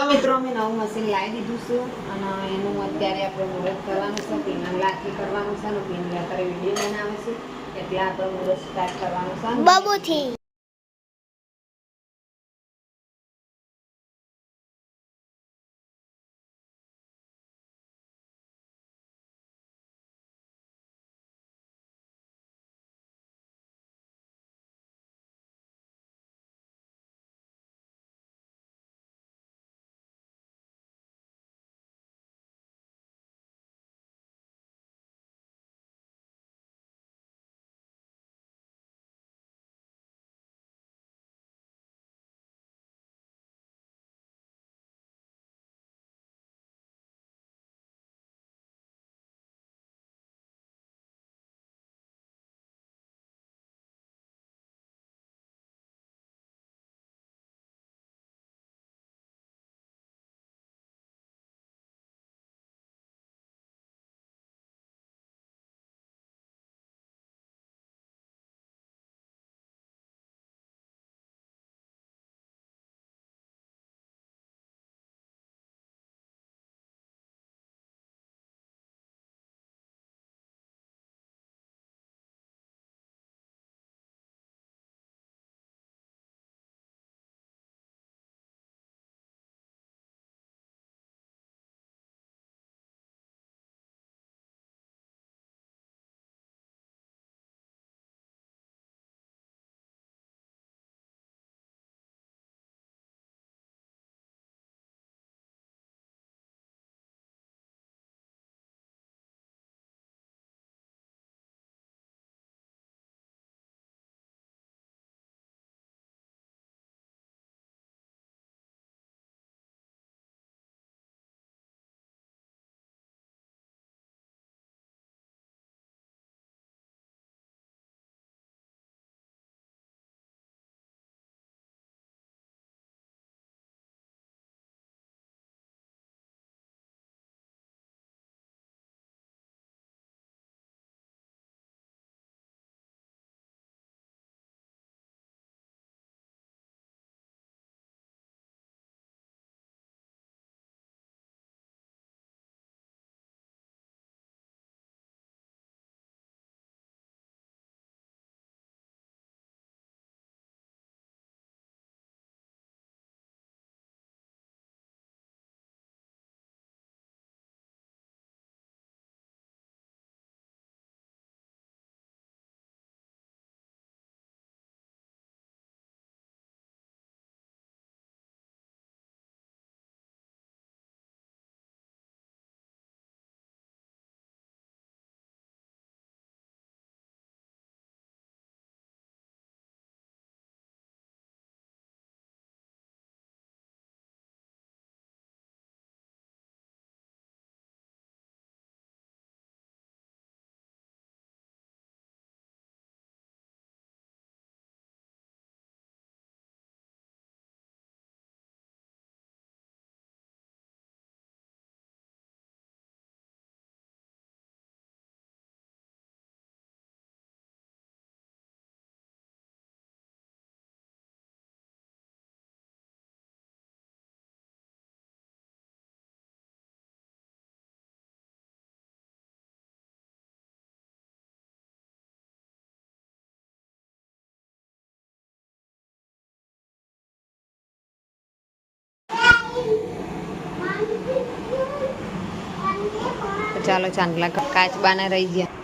તો મિત્રો અમે નવું મશીન લાવી દીધું છું અને એનું અત્યારે આપણે મુહૂર્ત કરવાનું છે પીના લાખી કરવાનું છે અને પીન અત્યારે વીડિયો બનાવે છે. એટલે આપણે મુહૂર્ત સ્ટાર્ટ કરવાનું છે. બબુથી. ચાલો ચાંદલા કાચબાના રહી ગયા.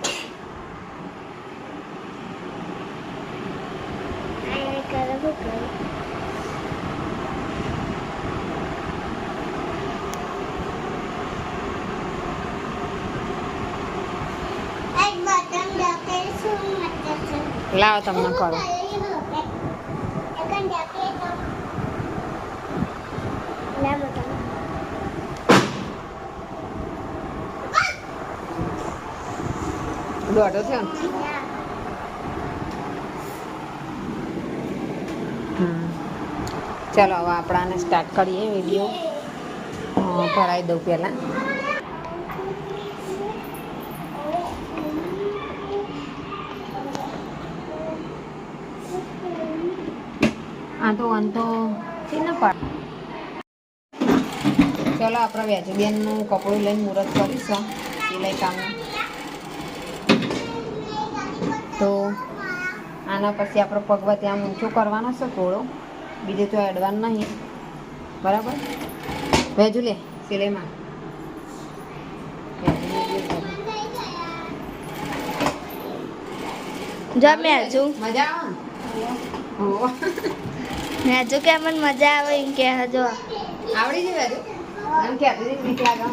લાવો તમને કરો દોઢો થયો ને. ચાલો, હવે આપણાને સ્ટાર્ટ કરીએ વીડિયો ભરાઈ દઉં પહેલાં. આ તો અંતો છે ને પાડ ચાલો, આપણે વ્યાજબેનનું કપડું લઈને મુહૂર્ત કરીશું. સિલાઈ કામનું. તો આના પછી આપણો પગવા ત્યાં ઊંચો કરવાનો છે થોડો. બીજે તો એડવાન્સ નહીં. બરાબર? વેજુ લે સિલાઈમાં. જો મેં હજુ મજા. આવે ને? મેં હજુ કે મને મજા આવે એમ કે હજુ. આવડી જાય વેજુ? એમ કે બીક લાગે.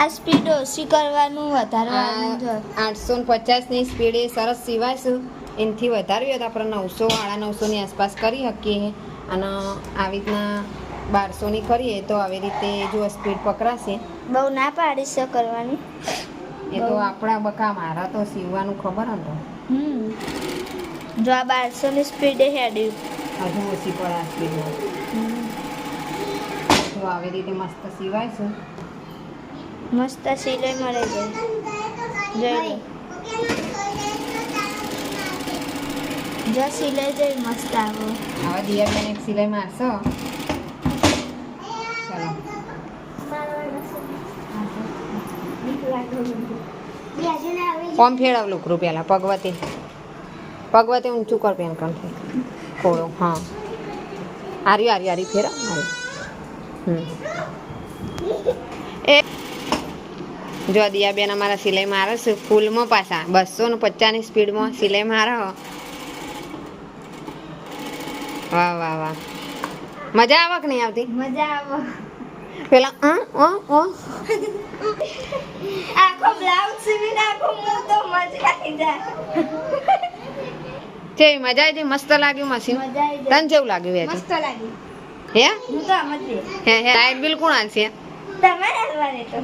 આ સ્પીડ ઓછી કરવાનું વધારવાનું આઠસો ને પચાસની સ્પીડે સરસ સિવાયશું એનાથી વધારવી હોય તો આપણે નવસો સાડા નવસોની આસપાસ કરી શકીએ. અને આવી રીતના બારસોની કરીએ તો આવી રીતે જો સ્પીડ પકડાશે. બહુ ના પાડીશ કરવાની. એ તો આપણા બકા મારા તો સીવવાનું ખબર હતો. જો આ બારસોની સ્પીડે હેડ્યું. હજુ ઓછી પડે આ સ્પીડ તો આવી રીતે મસ્ત સિવાયશું મસ્ત સિલાઈ મળે છે. જોઈ જો સિલાઈ જઈ મસ્ત આવો. હવે દિયાબેન એક સિલાઈ મારશો? ચલો. કોમ ફેરવ લુકરું પહેલાં પગવતી. પગવતી ઊંચું કર પેન કંઠે થોડું હા. આર્યું આર્યું ફેરવ આર્યું હમ. એ જો દિયાબેન અમારા સિલાઈ મારો છે ફૂલમાં પાછા. બસો ને પચાસની સ્પીડમાં સિલાઈ મારો વાહ વાહ વાહ. મજા આવે કે નહીં આવતી? મજા આવે. પેલા અ અ અ. આખો બ્લાઉઝ સીવી નાખો હું તો મજા આવી જાય. કેવી મજા આવી મસ્ત લાગ્યું મશીન તને કેવું લાગ્યું મસ્ત હે? હું તો. હે હે લાઈટ બિલ કોણ આલશે તમારે હાલવાની તો